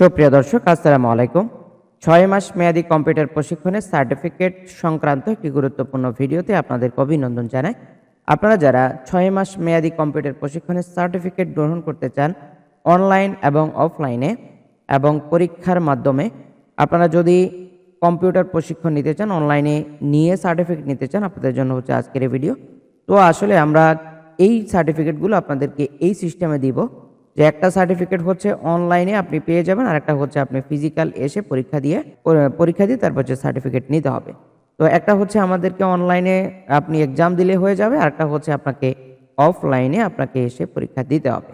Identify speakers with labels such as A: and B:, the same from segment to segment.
A: সুপ্রিয় দর্শক, আসসালামু আলাইকুম। ছয় মাস মেয়াদী কম্পিউটার প্রশিক্ষণের সার্টিফিকেট সংক্রান্ত একটি গুরুত্বপূর্ণ ভিডিওতে আপনাদেরকে অভিনন্দন জানাই। আপনারা যারা ছয় মাস মেয়াদী কম্পিউটার প্রশিক্ষণের সার্টিফিকেট গ্রহণ করতে চান অনলাইন এবং অফলাইনে এবং পরীক্ষার মাধ্যমে, আপনারা যদি কম্পিউটার প্রশিক্ষণ নিতে চান, অনলাইনে নিয়ে সার্টিফিকেট নিতে চান, আপনাদের জন্য হচ্ছে আজকের ভিডিও। তো আসলে আমরা এই সার্টিফিকেটগুলো আপনাদেরকে এই সিস্টেমে দিব। যে একটা সার্টিফিকেট হচ্ছে অনলাইনে আপনি পেয়ে যাবেন আর একটা হচ্ছে আপনি ফিজিক্যাল এসে পরীক্ষা দিয়ে পরীক্ষা দিয়ে তারপর হচ্ছে সার্টিফিকেট নিতে হবে। তো একটা হচ্ছে আমাদেরকে অনলাইনে আপনি এক্সাম দিলে হয়ে যাবে আর একটা হচ্ছে আপনাকে অফলাইনে আপনাকে এসে পরীক্ষা দিতে হবে।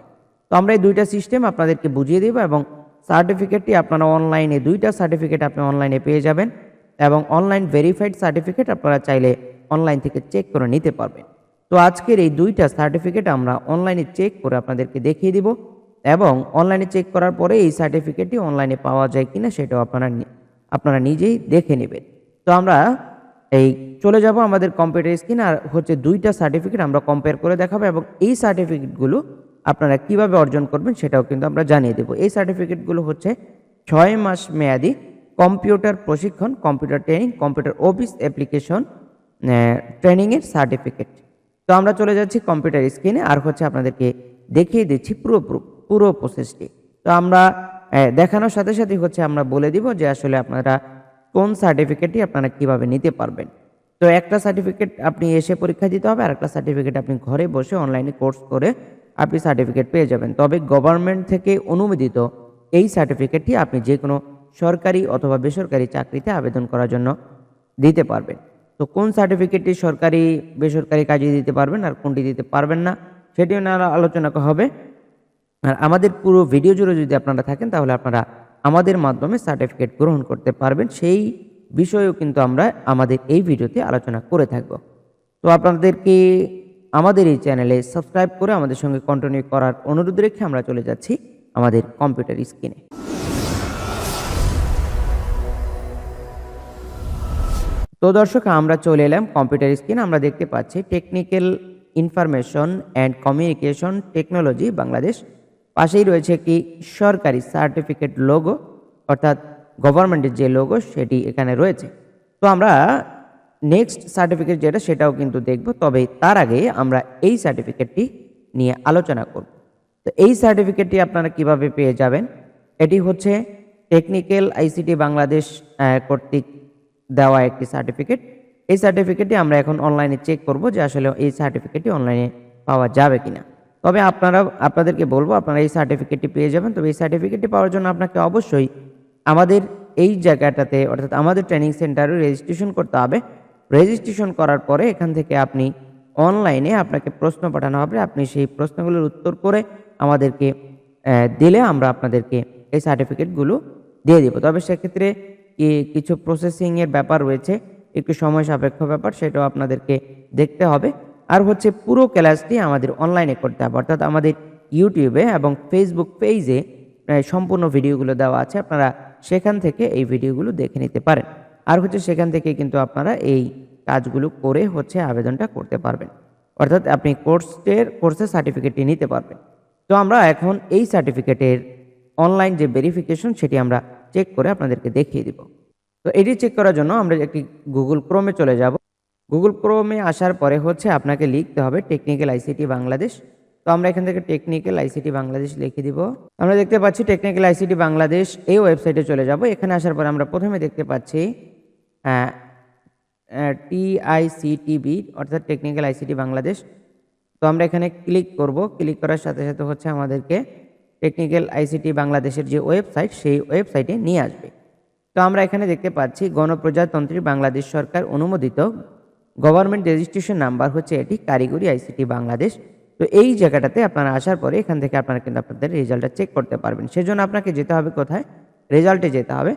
A: তো আমরা এই দুইটা সিস্টেম আপনাদেরকে বুঝিয়ে দেবো এবং সার্টিফিকেটটি আপনারা অনলাইনে দুইটা সার্টিফিকেট আপনি অনলাইনে পেয়ে যাবেন এবং অনলাইন ভেরিফাইড সার্টিফিকেট আপনারা চাইলে অনলাইন থেকে চেক করে নিতে পারবেন। তো আজকের এই দুইটা সার্টিফিকেট আমরা অনলাইনে চেক করে আপনাদেরকে দেখিয়ে দিব। এবং অনলাইনে চেক করার পরে এই সার্টিফিকেটটি অনলাইনে পাওয়া যায় কিনা সেটাও আপনারা আপনারা নিজেই দেখে নেবেন। তো আমরা এই চলে যাব আমাদের কম্পিউটার স্ক্রিন আর হচ্ছে দুইটা সার্টিফিকেট আমরা কম্পেয়ার করে দেখাবো এবং এই সার্টিফিকেটগুলো আপনারা কীভাবে অর্জন করবেন সেটাও কিন্তু আমরা জানিয়ে দেবো। এই সার্টিফিকেটগুলো হচ্ছে ছয় মাস মেয়াদি কম্পিউটার প্রশিক্ষণ computer training computer office application ট্রেনিংয়ের সার্টিফিকেট তো আমরা চলে যাচ্ছি কম্পিউটার স্ক্রিনে আর হচ্ছে আপনাদেরকে দেখিয়ে দিচ্ছি পুরো পুরো- পুরো প্রসেসটি। তো আমরা দেখানোর সাথে সাথে হচ্ছে আমরা বলে দিব যে আসলে আপনারা কোন সার্টিফিকেটটি আপনারা কীভাবে নিতে পারবেন। তো একটা সার্টিফিকেট আপনি এসে পরীক্ষা দিতে হবে, আর একটা সার্টিফিকেট আপনি ঘরে বসে অনলাইনে কোর্স করে আপনি সার্টিফিকেট পেয়ে যাবেন। তবে গভর্নমেন্ট থেকে অনুমোদিত এই সার্টিফিকেটটি আপনি যে কোনো সরকারি অথবা বেসরকারি চাকরিতে আবেদন করার জন্য দিতে পারবেন। তো কোন সার্টিফিকেটটি সরকারি, বেসরকারি কাজে দিতে পারবেন, আর কোনটি দিতে পারবেন না সেটিও নিয়ে আলোচনা হবে। আর আমাদের পুরো ভিডিও জুড়ে যদি আপনারা থাকেন, তাহলে আপনারা আমাদের মাধ্যমে সার্টিফিকেট গ্রহণ করতে পারবেন। সেই বিষয়েও কিন্তু আমরা আমাদের এই ভিডিওতে আলোচনা করে থাকব। তো আপনাদেরকে আমাদের এই চ্যানেলে সাবস্ক্রাইব করে আমাদের সঙ্গে কন্টিনিউ করার অনুরোধ রেখে আমরা চলে যাচ্ছি আমাদের কম্পিউটার স্ক্রিনে তো দর্শক, আমরা চলে এলাম কম্পিউটার স্ক্রিন আমরা দেখতে পাচ্ছি technical information and communication technology Bangladesh. পাশেই রয়েছে একটি সরকারি সার্টিফিকেট লোগো অর্থাৎ গভর্নমেন্টের যে লোগো সেটি এখানে রয়েছে। তো আমরা নেক্সট সার্টিফিকেট যেটা সেটাও কিন্তু দেখব, তবে তার আগে আমরা এই সার্টিফিকেটটি নিয়ে আলোচনা করব। তো এই সার্টিফিকেটটি আপনারা কীভাবে পেয়ে যাবেন? এটি হচ্ছে টেকনিক্যাল আইসিটি বাংলাদেশ কর্তৃক দেওয়া একটি সার্টিফিকেট এই সার্টিফিকেটটি আমরা এখন অনলাইনে চেক করব যে আসলে এই সার্টিফিকেটটি অনলাইনে পাওয়া যাবে কিনা। তবে আপনারা, আপনাদেরকে বলব, আপনারা এই সার্টিফিকেটটি পেয়ে যাবেন। তবে এই সার্টিফিকেটটি পাওয়ার জন্য আপনাকে অবশ্যই আমাদের এই জায়গাটাতে, অর্থাৎ আমাদের ট্রেনিং সেন্টারে রেজিস্ট্রেশন করতে হবে। রেজিস্ট্রেশন করার পরে এখান থেকে আপনি অনলাইনে আপনাকে প্রশ্ন পাঠানো হবে। আপনি সেই প্রশ্নগুলোর উত্তর করে আমাদেরকে দিলে আমরা আপনাদেরকে এই সার্টিফিকেটগুলো দিয়ে দিব। তবে সেক্ষেত্রে কিছু প্রসেসিংয়ের ব্যাপার রয়েছে, একটু সময় সাপেক্ষ ব্যাপার, সেটাও আপনাদেরকে দেখতে হবে। আর হচ্ছে পুরো ক্লাসটি আমাদের অনলাইনে করতে হবে। অর্থাৎ আমাদের ইউটিউবে এবং ফেসবুক পেজে সম্পূর্ণ ভিডিওগুলো দেওয়া আছে। আপনারা সেখান থেকে এই ভিডিওগুলো দেখে নিতে পারেন। আর হচ্ছে সেখান থেকে কিন্তু আপনারা এই কাজগুলো করে হচ্ছে আবেদনটা করতে পারবেন। অর্থাৎ আপনি কোর্সের কোর্সের সার্টিফিকেটটি নিতে পারবেন। তো আমরা এখন এই সার্টিফিকেটের অনলাইন যে ভেরিফিকেশন সেটি আমরা চেক করে আপনাদেরকে দেখিয়ে দিব। তো এটি চেক করার জন্য আমরা একটি গুগল ক্রোমে চলে যাব। গুগল ক্রোমে আসার পরে হচ্ছে আপনাকে লিখতে হবে টেকনিক্যাল আইসিটি বাংলাদেশ তো আমরা এখান থেকে টেকনিক্যাল আইসিটি বাংলাদেশ লিখে দিব। আমরা দেখতে পাচ্ছি টেকনিক্যাল আইসিটি বাংলাদেশ এই ওয়েবসাইটে চলে যাব। এখানে আসার পরে আমরা প্রথমে দেখতে পাচ্ছি টিআইসিটিবি অর্থাৎ টেকনিক্যাল আইসিটি বাংলাদেশ তো আমরা এখানে ক্লিক করব। ক্লিক করার সাথে সাথে হচ্ছে আমাদেরকে টেকনিক্যাল আইসিটি বাংলাদেশের যে ওয়েবসাইট সেই ওয়েবসাইটে নিয়ে আসবে। তো আমরা এখানে দেখতে পাচ্ছি গণপ্রজাতন্ত্রী বাংলাদেশ সরকার অনুমোদিত গভর্নমেন্ট রেজিস্ট্রেশন নাম্বার হচ্ছে এটি, কারিগরি আইসিটি বাংলাদেশ। তো এই জায়গাটাতে আপনারা আসার পরে এখান থেকে আপনারা কিন্তু আপনাদের রেজাল্টটা চেক করতে পারবেন। সেজন্য আপনাকে যেতে হবে কোথায়? রেজাল্টে যেতে হবে।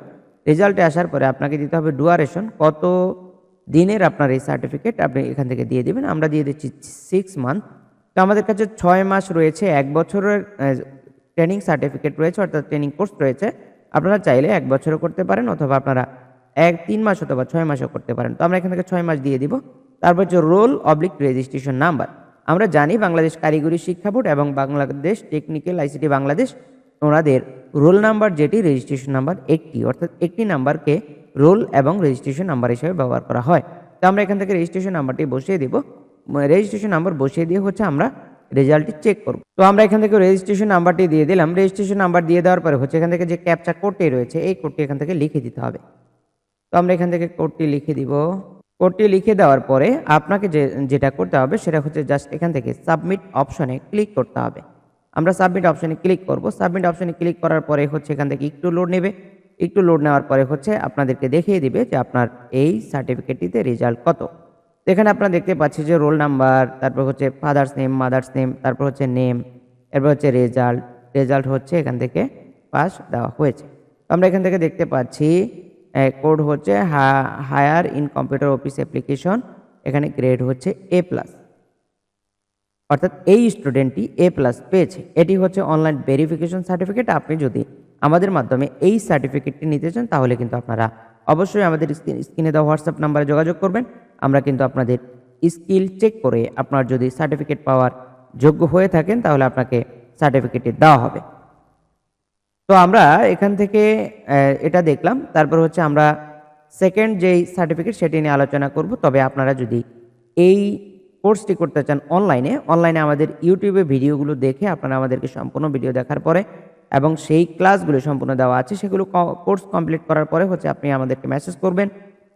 A: রেজাল্টে আসার পরে আপনাকে দিতে হবে ডুয়ারেশন। কত দিনের আপনার এই সার্টিফিকেট আপনি এখান থেকে দিয়ে দিবেন? আমরা দিয়ে দিচ্ছি সিক্স মান্থ তো আমাদের কাছে ছয় মাস রয়েছে, এক বছরের ট্রেনিং সার্টিফিকেট রয়েছে, অর্থাৎ ট্রেনিং কোর্স রয়েছে। আপনারা চাইলে এক বছরও করতে পারেন, অথবা আপনারা এক, তিন মাস অথবা ছয় মাসও করতে পারেন। তো আমরা এখান থেকে ছয় মাস দিয়ে দিব। তারপর হচ্ছে রোল অবলিক রেজিস্ট্রেশন নাম্বার। আমরা জানি বাংলাদেশ কারিগরি শিক্ষা বোর্ড এবং বাংলাদেশ টেকনিক্যাল আইসিটি বাংলাদেশ, ওনাদের রোল নাম্বার যেটি, রেজিস্ট্রেশন নাম্বার একটি, অর্থাৎ একটি নাম্বারকে রোল এবং রেজিস্ট্রেশন নাম্বার হিসেবে ব্যবহার করা হয়। তো আমরা এখান থেকে রেজিস্ট্রেশন নাম্বারটি বসিয়ে দিব। রেজিস্ট্রেশন নাম্বার বসিয়ে দিয়ে হচ্ছে আমরা রেজাল্টটি চেক করব। তো আমরা এখান থেকে রেজিস্ট্রেশন নাম্বারটি দিয়ে দিলাম। রেজিস্ট্রেশন নাম্বার দিয়ে দেওয়ার পরে হচ্ছে এখান থেকে যে ক্যাপচা কোডটি রয়েছে, এই কোডটি এখান থেকে লিখে দিতে হবে। তো আমরা এখান থেকে কোডটি লিখে দিব। কোডটি লিখে দেওয়ার পরে আপনাকে যে, যেটা করতে হবে সেটা হচ্ছে জাস্ট এখান থেকে সাবমিট অপশনে ক্লিক করতে হবে। আমরা সাবমিট অপশনে ক্লিক করব। সাবমিট অপশনে ক্লিক করার পরে হচ্ছে এখান থেকে একটু লোড নেবে। একটু লোড নেওয়ার পরে হচ্ছে আপনাদেরকে দেখিয়ে দিবে যে আপনার এই সার্টিফিকেটটিতে রেজাল্ট কত। এখানে আপনারা দেখতে পাচ্ছি যে রোল নাম্বার তারপর হচ্ছে ফাদার্স নেম মাদার্স নেম তারপর হচ্ছে নেম এরপর হচ্ছে রেজাল্ট রেজাল্ট হচ্ছে এখান থেকে পাস দেওয়া হয়েছে। আমরা এখান থেকে দেখতে পাচ্ছি কোড হচ্ছে higher in computer office application, এখানে গ্রেড হচ্ছে এ প্লাস। অর্থাৎ এই স্টুডেন্টটি এ প্লাস পেয়েছে। এটি হচ্ছে অনলাইন ভেরিফিকেশন সার্টিফিকেট। আপনি যদি আমাদের মাধ্যমে এই সার্টিফিকেটটি নিতে চান, তাহলে কিন্তু আপনারা অবশ্যই আমাদের স্ক্রিনে দেওয়া হোয়াটসঅ্যাপ নাম্বারে যোগাযোগ করবেন। আমরা কিন্তু আপনাদের স্কিল চেক করে আপনার যদি সার্টিফিকেট পাওয়ার যোগ্য হয়ে থাকেন, তাহলে আপনাকে সার্টিফিকেটটি দেওয়া হবে। তো আমরা এখান থেকে এটা দেখলাম। তারপর হচ্ছে আমরা সেকেন্ড যেই সার্টিফিকেট সেটি নিয়ে আলোচনা করব। তবে আপনারা যদি এই কোর্সটি করতে চান অনলাইনে অনলাইনে আমাদের ইউটিউবে ভিডিওগুলো দেখে আপনারা আমাদেরকে সম্পূর্ণ ভিডিও দেখার পরে এবং সেই ক্লাসগুলো সম্পূর্ণ দেওয়া আছে, সেগুলো কোর্স কমপ্লিট করার পরে হচ্ছে আপনি আমাদেরকে মেসেজ করবেন।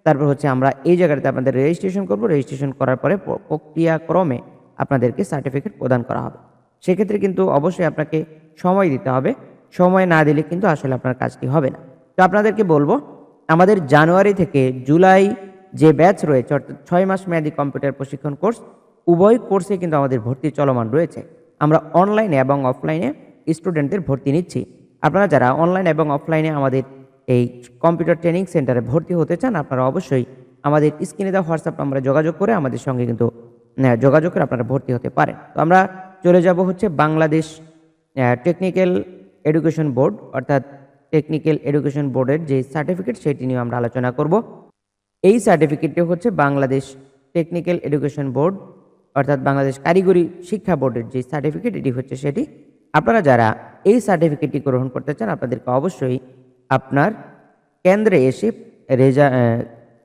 A: তারপর হচ্ছে আমরা এই জায়গাটাতে আপনাদের রেজিস্ট্রেশন করব। রেজিস্ট্রেশন করার পরে প্রক্রিয়াক্রমে আপনাদেরকে সার্টিফিকেট প্রদান করা হবে। সেক্ষেত্রে কিন্তু অবশ্যই আপনাকে সময় দিতে হবে। সময় না দিলে কিন্তু আসলে আপনার কাজটি হবে না। তো আপনাদেরকে বলব, আমাদের জানুয়ারি থেকে জুলাই যে ব্যাচ রয়েছে, অর্থাৎ ছয় মাস মেয়াদী কম্পিউটার প্রশিক্ষণ কোর্স, উভয় কোর্সে কিন্তু আমাদের ভর্তি চলমান রয়েছে। আমরা অনলাইনে এবং অফলাইনে স্টুডেন্টদের ভর্তি নিচ্ছি। আপনারা যারা অনলাইন এবং অফলাইনে আমাদের এই কম্পিউটার ট্রেনিং সেন্টারে ভর্তি হতে চান, আপনারা অবশ্যই আমাদের স্ক্রিনে দেওয়া হোয়াটসঅ্যাপ নম্বরে যোগাযোগ করে আমাদের সঙ্গে কিন্তু যোগাযোগ করে আপনারা ভর্তি হতে পারেন। তো আমরা চলে যাব হচ্ছে বাংলাদেশ টেকনিক্যাল এডুকেশন বোর্ড, অর্থাৎ টেকনিক্যাল এডুকেশন বোর্ডের যে সার্টিফিকেট সেটি নিয়ে আমরা আলোচনা করব। এই সার্টিফিকেটটি হচ্ছে বাংলাদেশ টেকনিক্যাল এডুকেশন বোর্ড, অর্থাৎ বাংলাদেশ কারিগরি শিক্ষা বোর্ডের যে সার্টিফিকেট, এটি হচ্ছে সেটি। আপনারা যারা এই সার্টিফিকেটটি গ্রহণ করতে চান, আপনাদেরকে অবশ্যই আপনার কেন্দ্রে এসে রেজা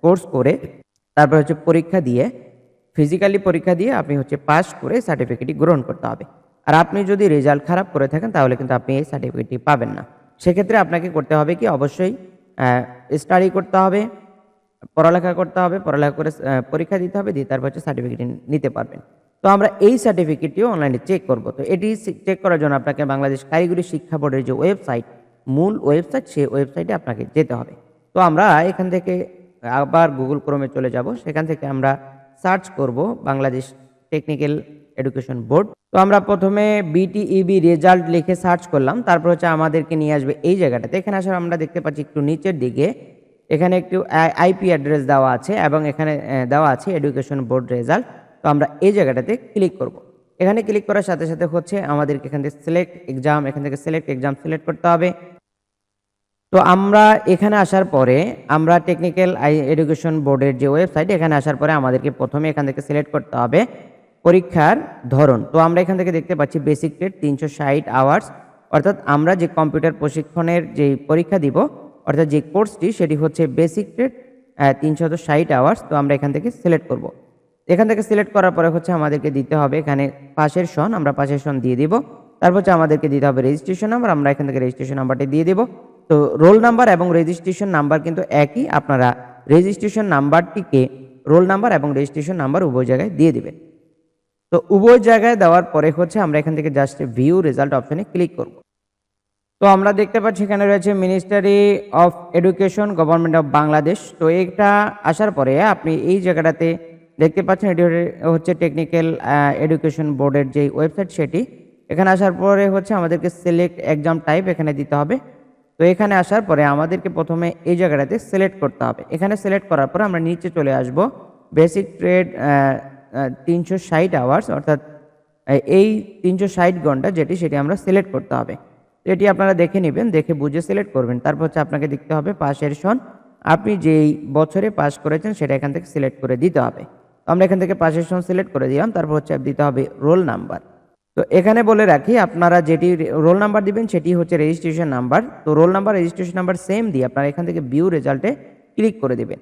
A: কোর্স করে, তারপর হচ্ছে পরীক্ষা দিয়ে, ফিজিক্যালি পরীক্ষা দিয়ে আপনি হচ্ছে পাস করে সার্টিফিকেটটি গ্রহণ করতে হবে। আর আপনি যদি রেজাল্ট খারাপ করে থাকেন, তাহলে কিন্তু আপনি এই সার্টিফিকেটটি পাবেন না। সেক্ষেত্রে আপনাকে করতে হবে কি? অবশ্যই স্টাডি করতে হবে, পড়ালেখা করতে হবে, পড়ালেখা করে পরীক্ষা দিতে হবে, দিয়ে তারপর হচ্ছে সার্টিফিকেট নিতে পারবেন। তো আমরা এই সার্টিফিকেটটিও অনলাইনে চেক করব। তো এটি চেক করার জন্য আপনাকে বাংলাদেশ কারিগরি শিক্ষা বোর্ডের যে ওয়েবসাইট মূল ওয়েবসাইট সেই ওয়েবসাইটে আপনাকে যেতে হবে। তো আমরা এখান থেকে আবার গুগল ক্রোমে চলে যাব। সেখান থেকে আমরা সার্চ করব বাংলাদেশ টেকনিক্যাল এডুকেশন বোর্ড তো আমরা প্রথমে বিটিইবি রেজাল্ট লিখে সার্চ করলাম, তারপর হচ্ছে আমাদেরকে নিয়ে আসবে এই জায়গাটাতে। এখানে আসার আমরা দেখতে পাচ্ছি একটু নিচের দিকে, এখানে একটু আইপি অ্যাড্রেস দেওয়া আছে এবং এখানে দেওয়া আছে এডুকেশন বোর্ড রেজাল্ট তো আমরা এই জায়গাটাতে ক্লিক করব। এখানে ক্লিক করার সাথে সাথে হচ্ছে আমাদেরকে এখান থেকে সিলেক্ট এক্সাম এখান থেকে সিলেক্ট এক্সাম সিলেক্ট করতে হবে। তো আমরা এখানে আসার পরে, আমরা টেকনিক্যাল এডুকেশন বোর্ডের যে ওয়েবসাইট এখানে আসার পরে আমাদেরকে প্রথমে এখান থেকে সিলেক্ট করতে হবে। পরীক্ষার ধরন। তো আমরা এখান থেকে দেখতে পাচ্ছি বেসিক টেট তিনশো ষাট আওয়ার্স অর্থাৎ আমরা যে কম্পিউটার প্রশিক্ষণের যে পরীক্ষা দিব, অর্থাৎ যে কোর্সটি সেটি হচ্ছে বেসিক টেট তিনশত ষাট আওয়ার্স তো আমরা এখান থেকে সিলেক্ট করব। এখান থেকে সিলেক্ট করার পরে হচ্ছে আমাদেরকে দিতে হবে এখানে পাশের সন, আমরা পাশের সন দিয়ে দিব। তারপর হচ্ছে আমাদেরকে দিতে হবে রেজিস্ট্রেশন নাম্বার আমরা এখান থেকে রেজিস্ট্রেশন নাম্বারটি দিয়ে দিব। তো রোল নাম্বার এবং রেজিস্ট্রেশন নাম্বার কিন্তু একই, আপনারা রেজিস্ট্রেশন নাম্বারটিকে রোল নাম্বার এবং রেজিস্ট্রেশন নাম্বার উভয় জায়গায় দিয়ে দিবেন। তো উভয় জায়গায় দেওয়ার পরে হচ্ছে আমরা এখান থেকে জাস্ট ভিউ রেজাল্ট অপশনে ক্লিক করব। তো আমরা দেখতে পাচ্ছি এখানে রয়েছে ministry of education government of Bangladesh তো এটা আসার পরে আপনি এই জায়গাটাতে দেখতে পাচ্ছেন এটি হচ্ছে টেকনিক্যাল এডুকেশন বোর্ডের যে ওয়েবসাইট সেটি। এখানে আসার পরে হচ্ছে আমাদেরকে সিলেক্ট এক্সাম টাইপ এখানে দিতে হবে। তো এখানে আসার পরে আমাদেরকে প্রথমে এই জায়গাটাতে সিলেক্ট করতে হবে। এখানে সিলেক্ট করার পরে আমরা নিচে চলে আসব। বেসিক ট্রেড তিনশো ষাট আওয়ার্স অর্থাৎ এই- তিনশো ষাট ঘণ্টা যেটি সেটি আমরা সিলেক্ট করতে হবে। এটি আপনারা দেখে নেবেন, দেখে বুঝে সিলেক্ট করবেন। তারপর হচ্ছে আপনাকে দেখতে হবে পাশের সন। আপনি যেই বছরে পাস করেছেন সেটা এখান থেকে সিলেক্ট করে দিতে হবে। আমরা এখান থেকে পাশের সন সিলেক্ট করে দিলাম, তারপর হচ্ছে দিতে হবে রোল নাম্বার তো তো এখানে বলে রাখি, আপনারা যেটি রোল নাম্বার দিবেন সেটি হচ্ছে রেজিস্ট্রেশন নাম্বার তো roll number registration number same দিয়ে আপনারা এখান থেকে ভিউ রেজাল্টে ক্লিক করে দিবেন।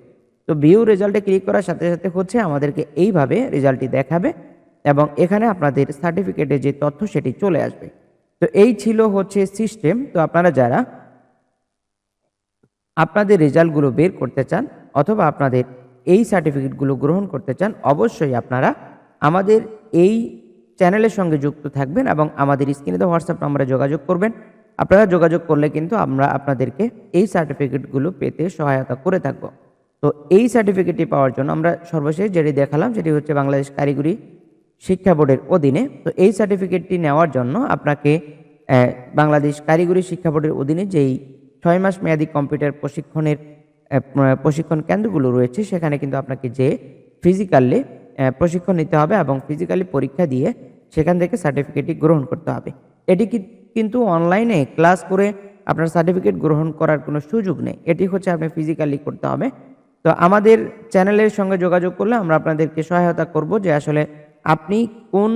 A: তো ভিউ রেজাল্টে ক্লিক করার সাথে সাথে হচ্ছে আমাদেরকে এইভাবে রেজাল্টটি দেখাবে এবং এখানে আপনাদের সার্টিফিকেটের যে তথ্য সেটি চলে আসবে। তো এই ছিল হচ্ছে সিস্টেম তো আপনারা যারা আপনাদের রেজাল্টগুলো বের করতে চান অথবা আপনাদের এই সার্টিফিকেটগুলো গ্রহণ করতে চান, অবশ্যই আপনারা আমাদের এই চ্যানেলের সঙ্গে যুক্ত থাকবেন এবং আমাদের স্ক্রিনে তো হোয়াটসঅ্যাপ নম্বরে যোগাযোগ করবেন। আপনারা যোগাযোগ করলে কিন্তু আমরা আপনাদেরকে এই সার্টিফিকেটগুলো পেতে সহায়তা করে থাকব। তো এই সার্টিফিকেটটি পাওয়ার জন্য আমরা সর্বশেষ যেটি দেখালাম সেটি হচ্ছে বাংলাদেশ কারিগরি শিক্ষা বোর্ডের অধীনে। তো এই সার্টিফিকেটটি নেওয়ার জন্য আপনাকে বাংলাদেশ কারিগরি শিক্ষা বোর্ডের অধীনে যেই ছয় মাস মেয়াদী কম্পিউটার প্রশিক্ষণের প্রশিক্ষণ কেন্দ্রগুলো রয়েছে, সেখানে কিন্তু আপনাকে যে ফিজিক্যালি প্রশিক্ষণ নিতে হবে এবং ফিজিক্যালি পরীক্ষা দিয়ে সেখান থেকে সার্টিফিকেটটি গ্রহণ করতে হবে। এটি কিন্তু অনলাইনে ক্লাস করে আপনার সার্টিফিকেট গ্রহণ করার কোনো সুযোগ নেই। এটি হচ্ছে আপনি ফিজিক্যালি করতে হবে। তো আমাদের চ্যানেলের সঙ্গে যোগাযোগ করলে আমরা আপনাদেরকে সহায়তা করব যে আসলে আপনি কোন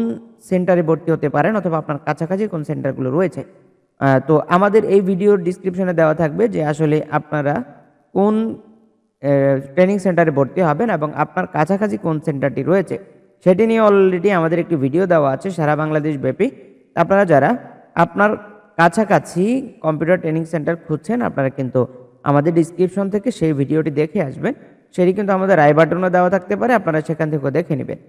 A: সেন্টারে ভর্তি হতে পারেন অথবা আপনার কাছাকাছি কোন সেন্টারগুলো রয়েছে। তো আমাদের এই ভিডিওর ডিসক্রিপশনে দেওয়া থাকবে যে আসলে আপনারা কোন ট্রেনিং সেন্টারে ভর্তি হবেন এবং আপনার কাছাকাছি কোন সেন্টারটি রয়েছে। সেটি নিয়ে অলরেডি আমাদের একটি ভিডিও দেওয়া আছে সারা বাংলাদেশ ব্যাপী। আপনারা যারা আপনার কাছাকাছি কম্পিউটার ট্রেনিং সেন্টার খুঁজছেন, আপনারা কিন্তু আমাদের ডিসক্রিপশন থেকে সেই ভিডিওটি দেখে আসবেন সেটি কিন্তু আমাদের আই বাটনও দেওয়া থাকতে পারে, আপনারা সেখান থেকেও দেখে নেবেন।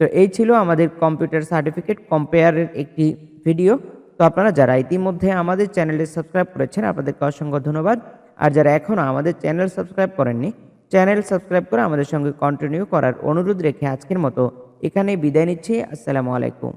A: তো এই ছিল আমাদের কম্পিউটার সার্টিফিকেট কম্পেয়ারের একটি ভিডিও তো আপনারা যারা ইতিমধ্যে আমাদের চ্যানেলে সাবস্ক্রাইব করেছেন, আপনাদেরকে অসংখ্য ধন্যবাদ। আর যারা এখনও আমাদের চ্যানেল সাবস্ক্রাইব করেননি চ্যানেল সাবস্ক্রাইব করে আমাদের সঙ্গে কন্টিনিউ করার অনুরোধ রেখে আজকের মতো এখানেই বিদায় নিচ্ছি। আসসালামু আলাইকুম।